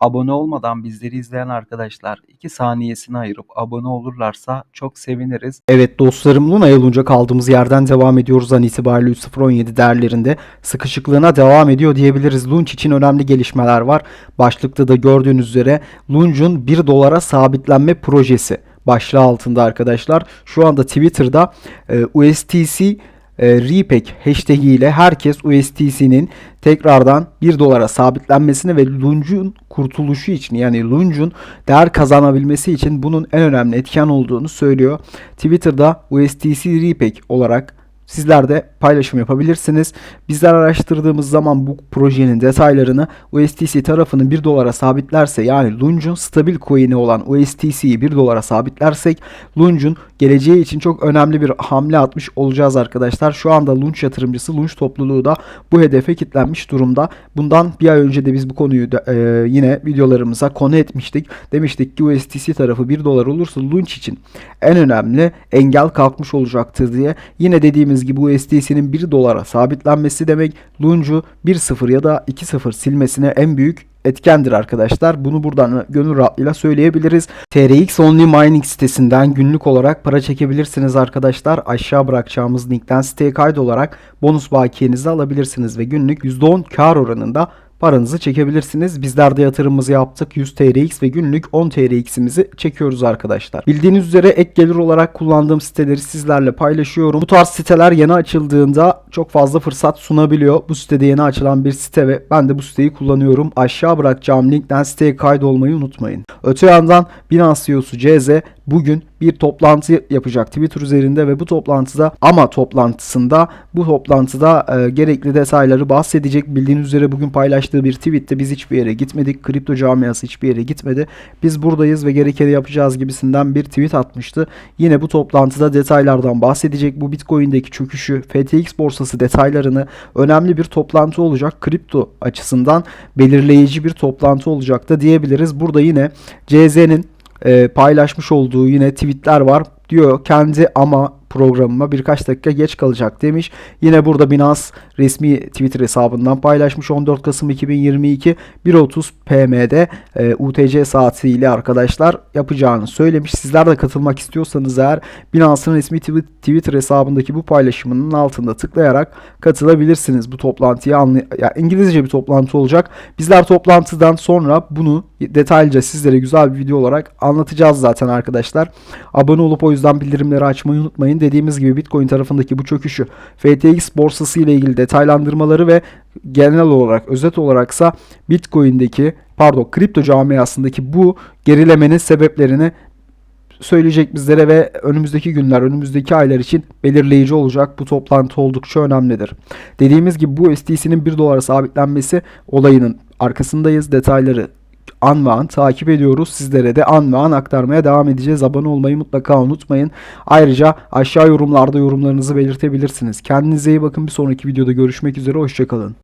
Abone olmadan bizleri izleyen arkadaşlar 2 saniyesini ayırıp abone olurlarsa çok seviniriz. Evet dostlarım Luna Yolunca kaldığımız yerden devam ediyoruz an itibariyle 3.017 değerlerinde sıkışıklığına devam ediyor diyebiliriz. Lunch için önemli gelişmeler var. Başlıkta da gördüğünüz üzere Lunch'un 1 dolara sabitlenme projesi başlığı altında arkadaşlar. Şu anda Twitter'da e, USTC e, Repack hashtag ile herkes USTC'nin tekrardan 1 dolara sabitlenmesini ve Lunch'un kurtuluşu için yani Lunch'un değer kazanabilmesi için bunun en önemli etken olduğunu söylüyor. Twitter'da USTC Repack olarak Sizler de paylaşım yapabilirsiniz. Bizler araştırdığımız zaman bu projenin detaylarını USTC tarafını 1 dolara sabitlerse yani Lunch'un stabil coin'i olan USTC'yi 1 dolara sabitlersek Lunch'un geleceği için çok önemli bir hamle atmış olacağız arkadaşlar. Şu anda Lunch yatırımcısı Lunch topluluğu da bu hedefe kilitlenmiş durumda. Bundan bir ay önce de biz bu konuyu da, e, yine videolarımıza konu etmiştik. Demiştik ki USTC tarafı 1 dolar olursa Lunch için en önemli engel kalkmış olacaktır diye. Yine dediğimiz gibi USDC'nin 1 dolara sabitlenmesi demek Lunch'u 1.0 ya da 2.0 silmesine en büyük etkendir arkadaşlar. Bunu buradan gönül rahatlığıyla söyleyebiliriz. TRX Only Mining sitesinden günlük olarak para çekebilirsiniz arkadaşlar. Aşağı bırakacağımız linkten siteye kaydolarak bonus bakiyenizi alabilirsiniz ve günlük %10 kar oranında paranızı çekebilirsiniz. Bizler de yatırımımızı yaptık. 100 TRX ve günlük 10 TRX'imizi çekiyoruz arkadaşlar. Bildiğiniz üzere ek gelir olarak kullandığım siteleri sizlerle paylaşıyorum. Bu tarz siteler yeni açıldığında çok fazla fırsat sunabiliyor. Bu sitede yeni açılan bir site ve ben de bu siteyi kullanıyorum. Aşağı bırakacağım linkten siteye kaydolmayı unutmayın. Öte yandan Binance CEO'su CZ bugün bir toplantı yapacak Twitter üzerinde ve bu toplantıda ama toplantısında bu toplantıda e, gerekli detayları bahsedecek. Bildiğiniz üzere bugün paylaştığı bir tweette biz hiçbir yere gitmedik. Kripto camiası hiçbir yere gitmedi. Biz buradayız ve gerekeni yapacağız gibisinden bir tweet atmıştı. Yine bu toplantıda detaylardan bahsedecek. Bu Bitcoin'deki çöküşü, FTX borsası detaylarını önemli bir toplantı olacak. Kripto açısından belirleyici bir toplantı olacak da diyebiliriz. Burada yine CZ'nin e, paylaşmış olduğu yine tweetler var. Diyor kendi ama programıma birkaç dakika geç kalacak demiş. Yine burada Binance resmi Twitter hesabından paylaşmış 14 Kasım 2022 1.30 PM'de e, UTC saatiyle arkadaşlar yapacağını söylemiş. Sizler de katılmak istiyorsanız eğer Binance'ın resmi Twitter hesabındaki bu paylaşımının altında tıklayarak katılabilirsiniz bu toplantıya. Yani İngilizce bir toplantı olacak. Bizler toplantıdan sonra bunu detaylıca sizlere güzel bir video olarak anlatacağız zaten arkadaşlar. Abone olup o yüzden bildirimleri açmayı unutmayın. Dediğimiz gibi Bitcoin tarafındaki bu çöküşü FTX borsası ile ilgili detaylandırmaları ve genel olarak özet olaraksa Bitcoin'deki pardon kripto camiasındaki bu gerilemenin sebeplerini söyleyecek bizlere ve önümüzdeki günler, önümüzdeki aylar için belirleyici olacak. Bu toplantı oldukça önemlidir. Dediğimiz gibi bu STC'nin 1 dolara sabitlenmesi olayının arkasındayız. Detayları an ve an takip ediyoruz. Sizlere de an ve an aktarmaya devam edeceğiz. Abone olmayı mutlaka unutmayın. Ayrıca aşağı yorumlarda yorumlarınızı belirtebilirsiniz. Kendinize iyi bakın. Bir sonraki videoda görüşmek üzere. Hoşçakalın.